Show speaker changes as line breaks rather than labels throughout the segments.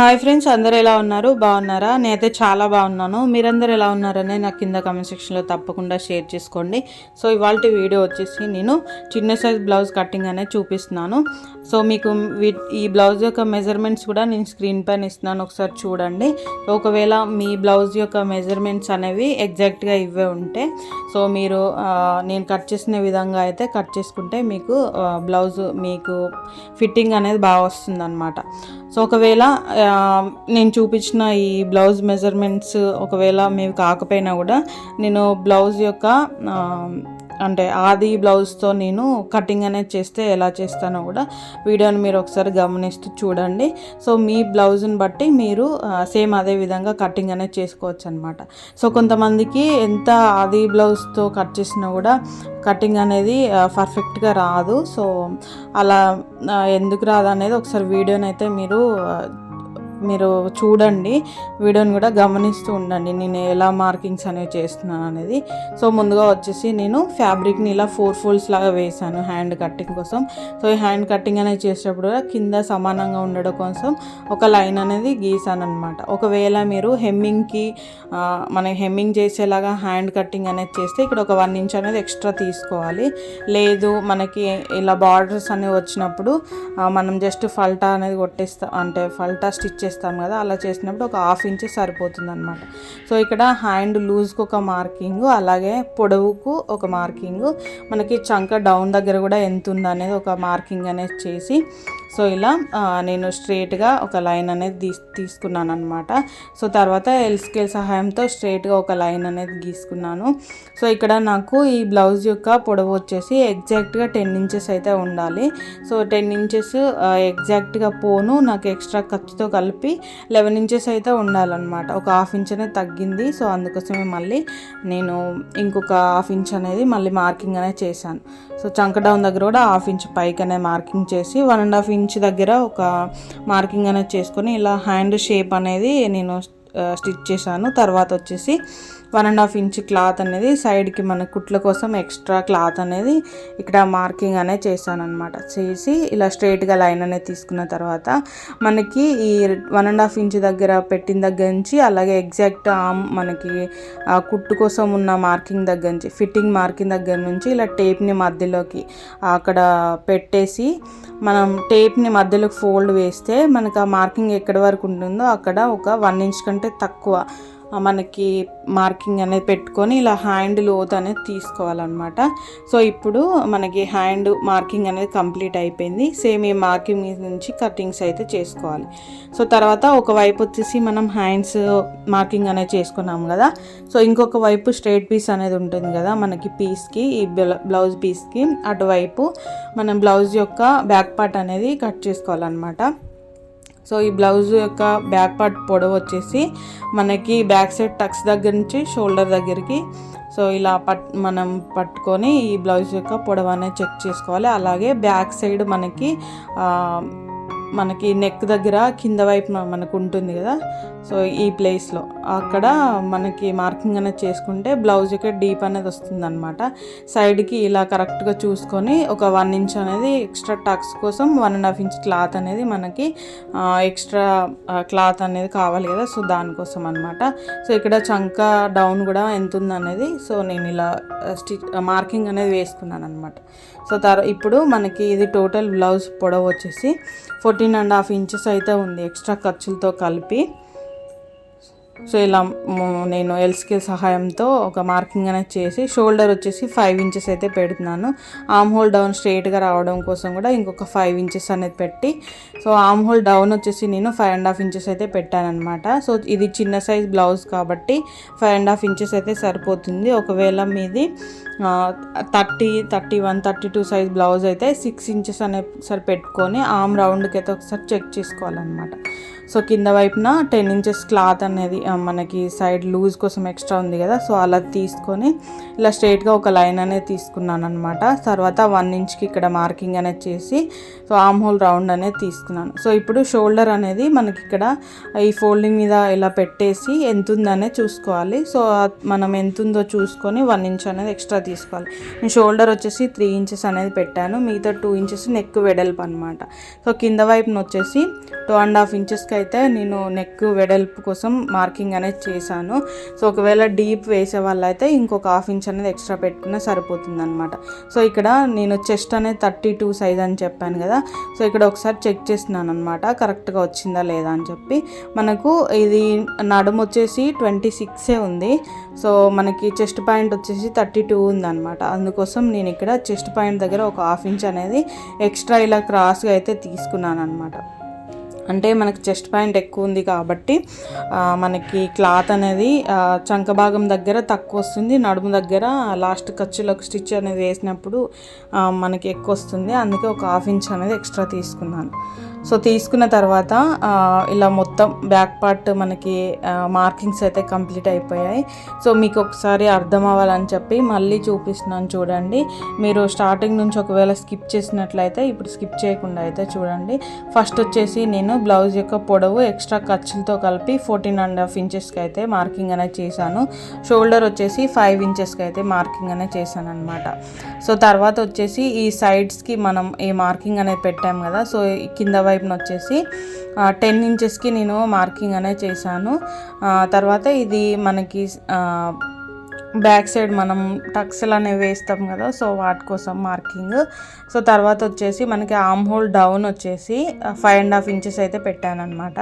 Hi friends అందరు ఎలా ఉన్నారు? బాగున్నారా? నేనైతే చాలా బాగున్నాను. మీరందరూ ఎలా ఉన్నారనే నాకు కింద కమెంట్ సెక్షన్లో తప్పకుండా షేర్ చేసుకోండి. సో ఇవాళ వీడియో వచ్చేసి నేను చిన్న సైజ్ బ్లౌజ్ కటింగ్ అనేది చూపిస్తున్నాను. సో మీకు ఈ బ్లౌజ్ యొక్క మెజర్మెంట్స్ కూడా నేను స్క్రీన్ పైన ఇస్తున్నాను. ఒకసారి చూడండి. ఒకవేళ మీ బ్లౌజ్ యొక్క మెజర్మెంట్స్ అనేవి ఎగ్జాక్ట్గా ఇవే ఉంటే సో మీరు నేను కట్ చేసిన విధంగా అయితే కట్ చేసుకుంటే మీకు బ్లౌజ్ మీకు ఫిట్టింగ్ అనేది బాగా వస్తుంది అనమాట సో ఒకవేళ నేను చూపించిన ఈ బ్లౌజ్ మెజర్మెంట్స్ ఒకవేళ మేము కాకపోయినా కూడా నేను బ్లౌజ్ యొక్క అంటే ఆది బ్లౌజ్తో నేను కటింగ్ అనేది చేస్తే ఎలా చేస్తానో కూడా వీడియోని మీరు ఒకసారి గమనిస్తూ చూడండి. సో మీ బ్లౌజ్ని బట్టి మీరు సేమ్ అదే విధంగా కటింగ్ అనేది చేసుకోవచ్చు అనమాట సో కొంతమందికి ఎంత ఆది బ్లౌజ్తో కట్ చేసినా కూడా కటింగ్ అనేది పర్ఫెక్ట్గా రాదు. సో అలా ఎందుకు రాదు అనేది ఒకసారి వీడియోని అయితే మీరు మీరు చూడండి. వీడియోని కూడా గమనిస్తూ ఉండండి. నేను ఎలా మార్కింగ్స్ అనేవి చేస్తున్నాను అనేది. సో ముందుగా వచ్చేసి నేను ఫ్యాబ్రిక్ని ఇలా ఫోర్ ఫోల్డ్స్ లాగా వేసాను హ్యాండ్ కట్టింగ్ కోసం. సో ఈ హ్యాండ్ కట్టింగ్ అనేది చేసేటప్పుడు కూడా కింద సమానంగా ఉండడం కోసం ఒక లైన్ అనేది గీసాను అనమాట ఒకవేళ మీరు హెమ్మింగ్కి మన హెమ్మింగ్ చేసేలాగా హ్యాండ్ కట్టింగ్ అనేది చేస్తే ఇక్కడ ఒక వన్ ఇంచ్ అనేది ఎక్స్ట్రా తీసుకోవాలి. లేదు మనకి ఇలా బార్డర్స్ అనేవి వచ్చినప్పుడు మనం జస్ట్ ఫల్టా అనేది కొట్టేస్తాం అంటే ఫల్టా స్టిచ్ చేస్తాం కదా అలా చేసినప్పుడు ఒక హాఫ్ ఇంచ్ సరిపోతుంది అనమాట సో ఇక్కడ హ్యాండ్ లూజ్కి ఒక మార్కింగ్ అలాగే పొడవుకు ఒక మార్కింగ్ మనకి చంక డౌన్ దగ్గర కూడా ఎంత ఉంది అనేది ఒక మార్కింగ్ అనేది చేసి సో ఇలా నేను స్ట్రేట్గా ఒక లైన్ అనేది తీస్ తీసుకున్నాను అనమాట సో తర్వాత ఎల్ స్కేల్ సహాయంతో స్ట్రేట్గా ఒక లైన్ అనేది గీసుకున్నాను. సో ఇక్కడ నాకు ఈ బ్లౌజ్ యొక్క పొడవు వచ్చేసి ఎగ్జాక్ట్గా టెన్ ఇంచెస్ అయితే ఉండాలి. సో టెన్ ఇంచెస్ ఎగ్జాక్ట్గా పోను నాకు ఎక్స్ట్రా ఖర్చుతో కలిపి లెవెన్ ఇంచెస్ అయితే ఉండాలన్నమాట. ఒక హాఫ్ ఇంచ్ అనేది తగ్గింది. సో అందుకోసమే మళ్ళీ నేను ఇంకొక హాఫ్ ఇంచ్ అనేది మళ్ళీ మార్కింగ్ అనేది చేశాను. సో చంక డౌన్ దగ్గర కూడా హాఫ్ ఇంచ్ పైకి అనేది మార్కింగ్ చేసి వన్ అండ్ హాఫ్ ఇంచ్ దగ్గర ఒక మార్కింగ్ అనేది చేసుకొని ఇలా హ్యాండ్ షేప్ అనేది నేను స్టిచ్ చేశాను. తర్వాత వచ్చేసి one and half inch cloth అనేది సైడ్కి మన కుట్ల కోసం ఎక్స్ట్రా క్లాత్ అనేది ఇక్కడ మార్కింగ్ అనేది చేశాను అనమాట చేసి ఇలా స్ట్రైట్గా లైన్ అనేది తీసుకున్న తర్వాత మనకి ఈ వన్ అండ్ హాఫ్ ఇంచ్ దగ్గర పెట్టిన దగ్గర నుంచి అలాగే ఎగ్జాక్ట్ ఆమ్ మనకి ఆ కుట్టు కోసం ఉన్న మార్కింగ్ దగ్గర నుంచి ఫిట్టింగ్ మార్కింగ్ దగ్గర నుంచి ఇలా టేప్ని మధ్యలోకి అక్కడ పెట్టేసి మనం టేప్ని మధ్యలోకి ఫోల్డ్ వేస్తే మనకు ఆ మార్కింగ్ ఎక్కడి వరకు ఉంటుందో అక్కడ ఒక వన్ ఇంచ్ కంటే తక్కువ మనకి మార్కింగ్ అనేది పెట్టుకొని ఇలా హ్యాండ్ లోత్ అనేది తీసుకోవాలన్నమాట. సో ఇప్పుడు మనకి హ్యాండ్ మార్కింగ్ అనేది కంప్లీట్ అయిపోయింది. సేమ్ ఈ మార్కింగ్ నుంచి కటింగ్స్ అయితే చేసుకోవాలి. సో తర్వాత ఒక వైపు వచ్చేసి మనం హ్యాండ్స్ మార్కింగ్ అనేది చేసుకున్నాం కదా. సో ఇంకొక వైపు స్ట్రైట్ పీస్ అనేది ఉంటుంది కదా మనకి పీస్కి ఈ బ్లౌజ్ పీస్కి అటువైపు మనం బ్లౌజ్ యొక్క బ్యాక్ పార్ట్ అనేది కట్ చేసుకోవాలన్నమాట. సో ఈ బ్లౌజ్ యొక్క బ్యాక్ పార్ట్ పొడవు వచ్చేసి మనకి బ్యాక్ సైడ్ టక్స్ దగ్గర నుంచి షోల్డర్ దగ్గరికి. సో ఇలా పట్ మనం పట్టుకొని ఈ బ్లౌజ్ యొక్క పొడవు అనేది చెక్ చేసుకోవాలి. అలాగే బ్యాక్ సైడ్ మనకి మనకి నెక్ దగ్గర కింద వైపు మనకు ఉంటుంది కదా సో ఈ ప్లేస్లో. అక్కడ మనకి మార్కింగ్ అనేది చేసుకుంటే బ్లౌజ్ యొక్క డీప్ అనేది వస్తుంది అనమాట సైడ్కి ఇలా కరెక్ట్గా చూసుకొని ఒక వన్ ఇంచ్ అనేది ఎక్స్ట్రా టక్స్ కోసం one and half inch cloth అనేది మనకి ఎక్స్ట్రా క్లాత్ అనేది కావాలి కదా. సో దానికోసం అనమాట సో ఇక్కడ చంక డౌన్ కూడా ఎంత ఉందనేది అనేది సో నేను ఇలా స్టిచ్ మార్కింగ్ అనేది వేసుకున్నాను అనమాట సో తర్వా ఇప్పుడు మనకి ఇది టోటల్ బ్లౌజ్ పొడవు వచ్చేసి ఫోర్టీన్ అండ్ హాఫ్ ఇంచెస్ అయితే ఉంది. ఎక్స్ట్రా ఖర్చులతో కలిపి. సో ఇలా నేను నేను ఎల్స్కే సహాయంతో ఒక మార్కింగ్ అనేది చేసి షోల్డర్ వచ్చేసి ఫైవ్ ఇంచెస్ అయితే పెడుతున్నాను. ఆమ్ హోల్ డౌన్ స్ట్రైట్గా రావడం కోసం కూడా ఇంకొక ఫైవ్ ఇంచెస్ అనేది పెట్టి సో ఆమ్ హోల్ డౌన్ వచ్చేసి నేను ఫైవ్ అండ్ హాఫ్ ఇంచెస్ అయితే పెట్టానమాట సో ఇది చిన్న సైజ్ బ్లౌజ్ కాబట్టి ఫైవ్ అండ్ హాఫ్ ఇంచెస్ అయితే సరిపోతుంది. ఒకవేళ మీది thirty thirty one thirty two size blouse అయితే సిక్స్ ఇంచెస్ అనే సరి పెట్టుకొని ఆమ్ రౌండ్కి అయితే ఒకసారి చెక్ చేసుకోవాలన్నమాట. సో కింద వైపున టెన్ ఇంచెస్ క్లాత్ అనేది మనకి సైడ్ లూజ్ కోసం ఎక్స్ట్రా ఉంది కదా సో అలా తీసుకొని ఇలా స్ట్రైట్గా ఒక లైన్ అనేది తీసుకున్నాను అనమాట తర్వాత వన్ ఇంచ్కి ఇక్కడ మార్కింగ్ అనేది చేసి సో ఆమ్ హోల్ రౌండ్ అనేది తీసుకున్నాను. సో ఇప్పుడు షోల్డర్ అనేది మనకి ఇక్కడ ఈ ఫోల్డింగ్ మీద ఇలా పెట్టేసి ఎంత ఉందనే చూసుకోవాలి. సో మనం ఎంత ఉందో చూసుకొని వన్ ఇంచ్ అనేది ఎక్స్ట్రా తీసుకోవాలి. నేను షోల్డర్ వచ్చేసి త్రీ ఇంచెస్ అనేది పెట్టాను. మిగతా టూ ఇంచెస్ నెక్ వెడల్పు అనమాట సో కింద వైపున వచ్చేసి టూ అండ్ హాఫ్ ఇంచెస్కి అయితే నేను నెక్ వెడల్పు కోసం మార్కింగ్ అనేది చేశాను. సో ఒకవేళ డీప్ వేసే వాళ్ళైతే ఇంకొక హాఫ్ ఇంచ్ అనేది ఎక్స్ట్రా పెట్టుకున్నా సరిపోతుంది అనమాట సో ఇక్కడ నేను చెస్ట్ అనేది థర్టీ టూ సైజ్ అని చెప్పాను కదా. సో ఇక్కడ ఒకసారి చెక్ చేసినాను అనమాట కరెక్ట్గా వచ్చిందా లేదా అని చెప్పి. మనకు ఇది నడుము వచ్చేసి ట్వంటీ సిక్సే ఉంది. సో మనకి చెస్ట్ పాయింట్ వచ్చేసి థర్టీ టూ ఉందన్నమాట. అందుకోసం నేను ఇక్కడ చెస్ట్ పాయింట్ దగ్గర ఒక హాఫ్ ఇంచ్ అనేది ఎక్స్ట్రా ఇలా క్రాస్గా అయితే తీసుకున్నాను అనమాట అంటే మనకి చెస్ట్ పాయింట్ ఎక్కువ ఉంది కాబట్టి మనకి క్లాత్ అనేది చంక భాగం దగ్గర తక్కువ వస్తుంది నడుము దగ్గర లాస్ట్ ఖర్చులకు స్టిచ్ అనేది వేసినప్పుడు మనకి ఎక్కువ వస్తుంది అందుకే ఒక హాఫ్ ఇంచ్ అనేది ఎక్స్ట్రా తీసుకున్నాను. సో తీసుకున్న తర్వాత ఇలా మొత్తం బ్యాక్ పార్ట్ మనకి మార్కింగ్స్ అయితే కంప్లీట్ అయిపోయాయి. సో మీకు ఒకసారి అర్థం అవ్వాలని చెప్పి మళ్ళీ చూపిస్తున్నాను చూడండి. మీరు స్టార్టింగ్ నుంచి ఒకవేళ స్కిప్ చేసినట్లయితే ఇప్పుడు స్కిప్ చేయకుండా అయితే చూడండి. ఫస్ట్ వచ్చేసి నేను బ్లౌజ్ యొక్క పొడవు ఎక్స్ట్రా ఖర్చులతో కలిపి ఫోర్టీన్ అండ్ హాఫ్ ఇంచెస్కి అయితే మార్కింగ్ అనేది చేశాను. షోల్డర్ వచ్చేసి ఫైవ్ ఇంచెస్కి అయితే మార్కింగ్ అనేది చేశాను అనమాట సో తర్వాత వచ్చేసి ఈ సైడ్స్కి మనం ఈ మార్కింగ్ అనేది పెట్టాము కదా సో కింద వైపున వచ్చేసి టెన్ ఇంచెస్కి నేను మార్కింగ్ అనేది చేశాను. తర్వాత ఇది మనకి బ్యాక్ సైడ్ మనం టక్స్లు అనేవి వేస్తాం కదా సో వాటి కోసం మార్కింగ్. సో తర్వాత వచ్చేసి మనకి ఆమ్ హోల్ డౌన్ వచ్చేసి ఫైవ్ అండ్ హాఫ్ ఇంచెస్ అయితే పెట్టాను అనమాట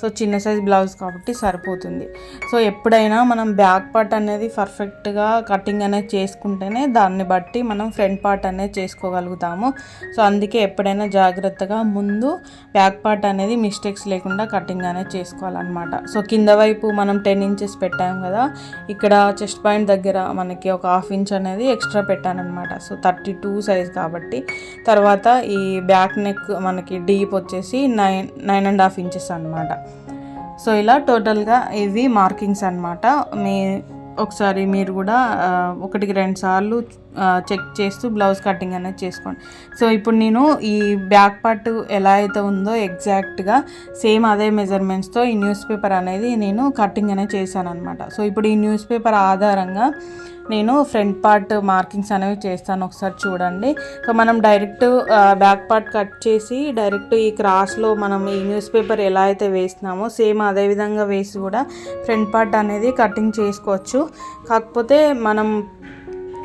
సో చిన్న సైజ్ బ్లౌజ్ కాబట్టి సరిపోతుంది. సో ఎప్పుడైనా మనం బ్యాక్ పార్ట్ అనేది పర్ఫెక్ట్గా కటింగ్ అనేది చేసుకుంటేనే దాన్ని బట్టి మనం ఫ్రంట్ పార్ట్ అనేది చేసుకోగలుగుతాము. సో అందుకే ఎప్పుడైనా జాగ్రత్తగా ముందు బ్యాక్ పార్ట్ అనేది మిస్టేక్స్ లేకుండా కటింగ్ అనేది చేసుకోవాలన్నమాట. సో కింద వైపు మనం టెన్ ఇంచెస్ పెట్టాం కదా ఇక్కడ చెస్ట్ పాయింట్ దగ్గర మనకి ఒక హాఫ్ ఇంచ్ అనేది ఎక్స్ట్రా పెట్టానమాట సో థర్టీ టూ సైజ్ కాబట్టి. తర్వాత ఈ బ్యాక్ నెక్ మనకి డీప్ వచ్చేసి nine nine and half inches అనమాట సో ఇలా టోటల్గా ఇవి మార్కింగ్స్ అన్నమాట. మీ ఒకసారి మీరు కూడా ఒకటికి రెండు సార్లు చెక్ చేస్తూ బ్లౌజ్ కటింగ్ అనేది చేసుకోండి. సో ఇప్పుడు నేను ఈ బ్యాక్ పార్ట్ ఎలా అయితే ఉందో ఎగ్జాక్ట్గా సేమ్ అదే మెజర్మెంట్స్తో ఈ న్యూస్ పేపర్ అనేది నేను కటింగ్ అనేది చేశాను అనమాట సో ఇప్పుడు ఈ న్యూస్ పేపర్ ఆధారంగా నేను ఫ్రంట్ పార్ట్ మార్కింగ్స్ అనేవి చేస్తాను ఒకసారి చూడండి. సో మనం డైరెక్ట్ బ్యాక్ పార్ట్ కట్ చేసి డైరెక్ట్ ఈ క్రాస్లో మనం ఈ న్యూస్ పేపర్ ఎలా అయితే వేస్తున్నామో సేమ్ అదే విధంగా వేసి కూడా ఫ్రంట్ పార్ట్ అనేది కటింగ్ చేసుకోవచ్చు. కాకపోతే మనం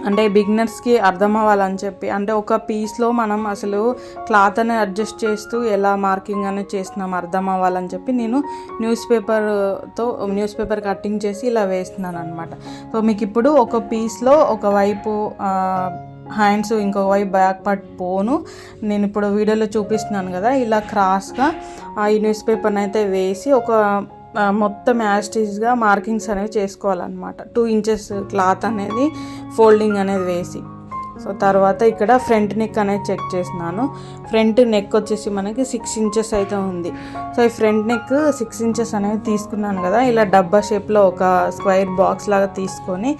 అంటే బిగినర్స్కి అర్థం అవ్వాలని చెప్పి. అంటే ఒక పీస్లో మనం అసలు క్లాత్ అని అడ్జస్ట్ చేస్తూ ఎలా మార్కింగ్ అనేది చేస్తున్నాం అర్థం అవ్వాలని చెప్పి నేను న్యూస్ పేపర్తో న్యూస్ పేపర్ కటింగ్ చేసి ఇలా వేస్తున్నాను అనమాట సో మీకు ఇప్పుడు ఒక పీస్లో ఒకవైపు హ్యాండ్స్ ఇంకో వైపు బ్యాక్ పార్ట్ పోను. నేను ఇప్పుడు వీడియోలో చూపిస్తున్నాను కదా ఇలా క్రాస్గా ఈ న్యూస్ పేపర్ని అయితే వేసి ఒక మొత్తం యాస్టీజ్గా మార్కింగ్స్ అనేవి చేసుకోవాలన్నమాట. టూ ఇంచెస్ క్లాత్ అనేది ఫోల్డింగ్ అనేది వేసి. సో తర్వాత ఇక్కడ ఫ్రంట్ నెక్ అనేది చెక్ చేసినాను ఫ్రంట్ నెక్ వచ్చేసి మనకి సిక్స్ ఇంచెస్ అయితే ఉంది. సో ఈ ఫ్రంట్ నెక్ సిక్స్ ఇంచెస్ అనేది తీసుకున్నాను కదా ఇలా డబ్బా షేప్లో ఒక స్క్వైర్ బాక్స్ లాగా తీసుకొని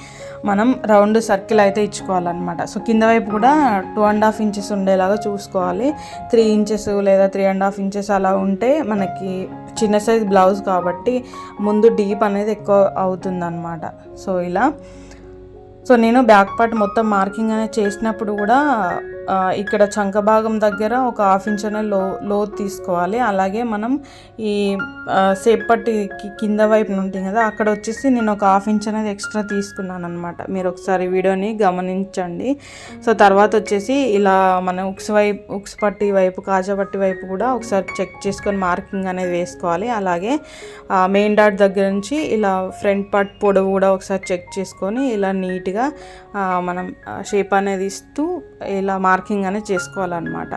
మనం రౌండ్ సర్కిల్ అయితే ఇచ్చుకోవాలన్నమాట. సో కింద వైపు కూడా టూ అండ్ హాఫ్ ఇంచెస్ ఉండేలాగా చూసుకోవాలి. త్రీ ఇంచెస్ లేదా త్రీ అండ్ హాఫ్ ఇంచెస్ అలా ఉంటే మనకి చిన్న సైజ్ బ్లౌజ్ కాబట్టి ముందు డీప్ అనేది ఎక్కువ అవుతుందన్నమాట. సో ఇలా సో నేను బ్యాక్ పార్ట్ మొత్తం మార్కింగ్ అనేది చేసినప్పుడు కూడా ఇక్కడ చంక భాగం దగ్గర ఒక హాఫ్ ఇంచ్ అనేది లో లోతు తీసుకోవాలి. అలాగే మనం ఈ సేపటి కింద వైపు ఉంటుంది కదా అక్కడ వచ్చేసి నేను ఒక హాఫ్ ఇంచ్ అనేది ఎక్స్ట్రా తీసుకున్నాను అనమాట మీరు ఒకసారి వీడియోని గమనించండి. సో తర్వాత వచ్చేసి ఇలా మనం ఉక్స్ వైపు ఉక్స్ పట్టి వైపు కాజాపట్టి వైపు కూడా ఒకసారి చెక్ చేసుకొని మార్కింగ్ అనేది వేసుకోవాలి. అలాగే మెయిన్ డాట్ దగ్గర నుంచి ఇలా ఫ్రంట్ పార్ట్ పొడవు కూడా ఒకసారి చెక్ చేసుకొని ఇలా నీట్గా మనం షేప్ అనేది ఇస్తూ ఇలా మార్క్ మార్కింగ్ అనేది చేసుకోవాలన్నమాట.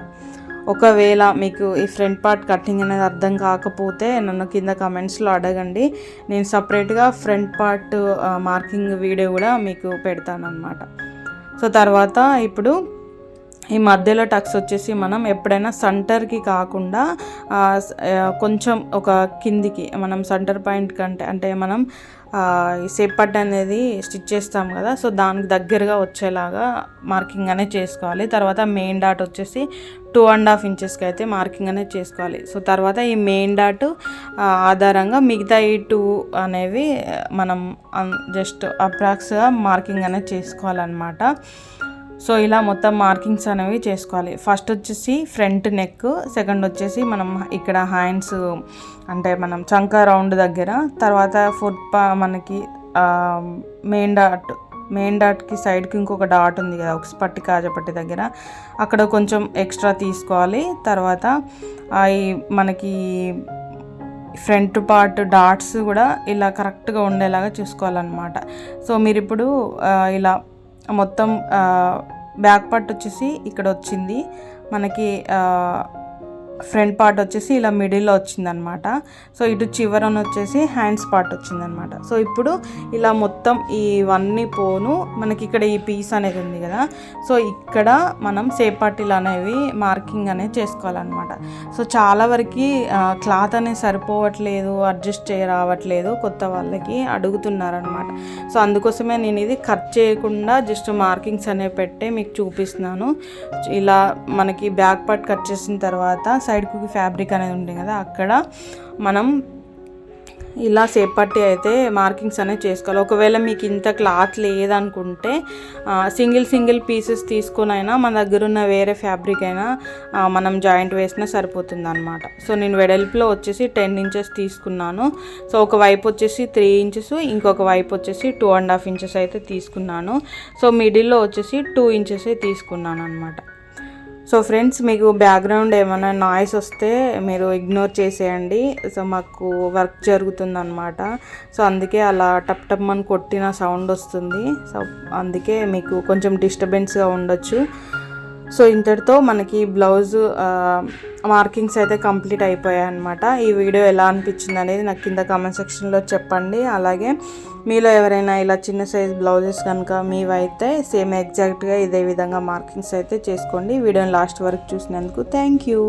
ఒకవేళ మీకు ఈ ఫ్రంట్ పార్ట్ కటింగ్ అనేది అర్థం కాకపోతే నన్ను కింద కమెంట్స్లో అడగండి. నేను సపరేట్గా ఫ్రంట్ పార్ట్ మార్కింగ్ వీడియో కూడా మీకు పెడతాను అనమాట సో తర్వాత ఇప్పుడు ఈ మధ్యలో టక్స్ వచ్చేసి మనం ఎప్పుడైనా సెంటర్కి కాకుండా కొంచెం ఒక కిందికి మనం సెంటర్ పాయింట్ కంటే అంటే మనం సేపట్ అనేది స్టిచ్ చేస్తాం కదా సో దానికి దగ్గరగా వచ్చేలాగా మార్కింగ్ అనేది చేసుకోవాలి. తర్వాత మెయిన్ డాట్ వచ్చేసి టూ అండ్ హాఫ్ ఇంచెస్కి అయితే మార్కింగ్ అనేది చేసుకోవాలి. సో తర్వాత ఈ మెయిన్ డాట్ ఆధారంగా మిగతా ఈ టూ అనేవి మనం జస్ట్ అప్రాక్స్గా మార్కింగ్ అనేది చేసుకోవాలన్నమాట. సో ఇలా మొత్తం మార్కింగ్స్ అనేవి చేసుకోవాలి. ఫస్ట్ వచ్చేసి ఫ్రంట్ నెక్ సెకండ్ వచ్చేసి మనం ఇక్కడ హ్యాండ్స్ అంటే మనం చంక రౌండ్ దగ్గర తర్వాత ఫుట్ పా మనకి మెయిన్ డాట్ మెయిన్ డాట్కి సైడ్కి ఇంకొక డాట్ ఉంది కదా ఒక పట్టి కాజపట్టి దగ్గర. అక్కడ కొంచెం ఎక్స్ట్రా తీసుకోవాలి. తర్వాత అవి మనకి ఫ్రంట్ పార్ట్ డాట్స్ కూడా ఇలా కరెక్ట్గా ఉండేలాగా చూసుకోవాలన్నమాట. సో మీరు ఇప్పుడు ఇలా మొత్తం బ్యాక్ పార్ట్ వచ్చేసి ఇక్కడ వచ్చింది మనకి ఫ్రంట్ పార్ట్ వచ్చేసి ఇలా మిడిల్లో వచ్చిందనమాట. సో ఇటు చివరన వచ్చేసి హ్యాండ్స్ పార్ట్ వచ్చిందనమాట. సో ఇప్పుడు ఇలా మొత్తం ఇవన్నీ పోను. మనకి ఇక్కడ ఈ పీస్ అనేది ఉంది కదా. సో ఇక్కడ మనం సేపాటిలు అనేవి మార్కింగ్ అనేది చేసుకోవాలన్నమాట. సో చాలా వరకు క్లాత్ అనేది సరిపోవట్లేదు అడ్జస్ట్ చేయ రావట్లేదు కొత్త వాళ్ళకి అడుగుతున్నారనమాట సో అందుకోసమే నేను ఇది కట్ చేయకుండా జస్ట్ మార్కింగ్స్ అనేవి పెట్టే మీకు చూపిస్తున్నాను. ఇలా మనకి బ్యాక్ పార్ట్ కట్ చేసిన తర్వాత సైడ్కి ఫ్యాబ్రిక్ అనేది ఉంటుంది కదా అక్కడ మనం ఇలా సేపట్టి అయితే మార్కింగ్స్ అనేవి చేసుకోవాలి. ఒకవేళ మీకు ఇంత క్లాత్ లేదనుకుంటే సింగిల్ సింగిల్ పీసెస్ తీసుకొని అయినా మన దగ్గర ఉన్న వేరే ఫ్యాబ్రిక్ అయినా మనం జాయింట్ వేసినా సరిపోతుంది అనమాట సో నేను వెడల్పులో వచ్చేసి టెన్ ఇంచెస్ తీసుకున్నాను. సో ఒక వైపు వచ్చేసి త్రీ ఇంచెస్ ఇంకొక వైపు వచ్చేసి టూ అండ్ హాఫ్ ఇంచెస్ అయితే తీసుకున్నాను. సో మిడిల్లో వచ్చేసి టూ ఇంచెస్ తీసుకున్నాను అనమాట సో ఫ్రెండ్స్ మీకు బ్యాక్గ్రౌండ్ ఏమైనా నాయిస్ వస్తే మీరు ఇగ్నోర్ చేసేయండి. సో మాకు వర్క్ జరుగుతుందన్నమాట. సో అందుకే అలా టప్ టప్ అని కొట్టిన సౌండ్ వస్తుంది. సో అందుకే మీకు కొంచెం డిస్టర్బెన్స్గా ఉండొచ్చు. సో ఇంతటితో మనకి బ్లౌజ్ మార్కింగ్స్ అయితే కంప్లీట్ అయిపోయాయి అనమాట ఈ వీడియో ఎలా అనిపించింది అనేది నాకు కింద కామెంట్ సెక్షన్లో చెప్పండి. అలాగే మీలో ఎవరైనా ఇలా చిన్న సైజ్ బ్లౌజెస్ కనుక మీవైతే సేమ్ ఎగ్జాక్ట్గా ఇదే విధంగా మార్కింగ్స్ అయితే చేసుకోండి. వీడియోని లాస్ట్ వరకు చూసినందుకు థ్యాంక్ యూ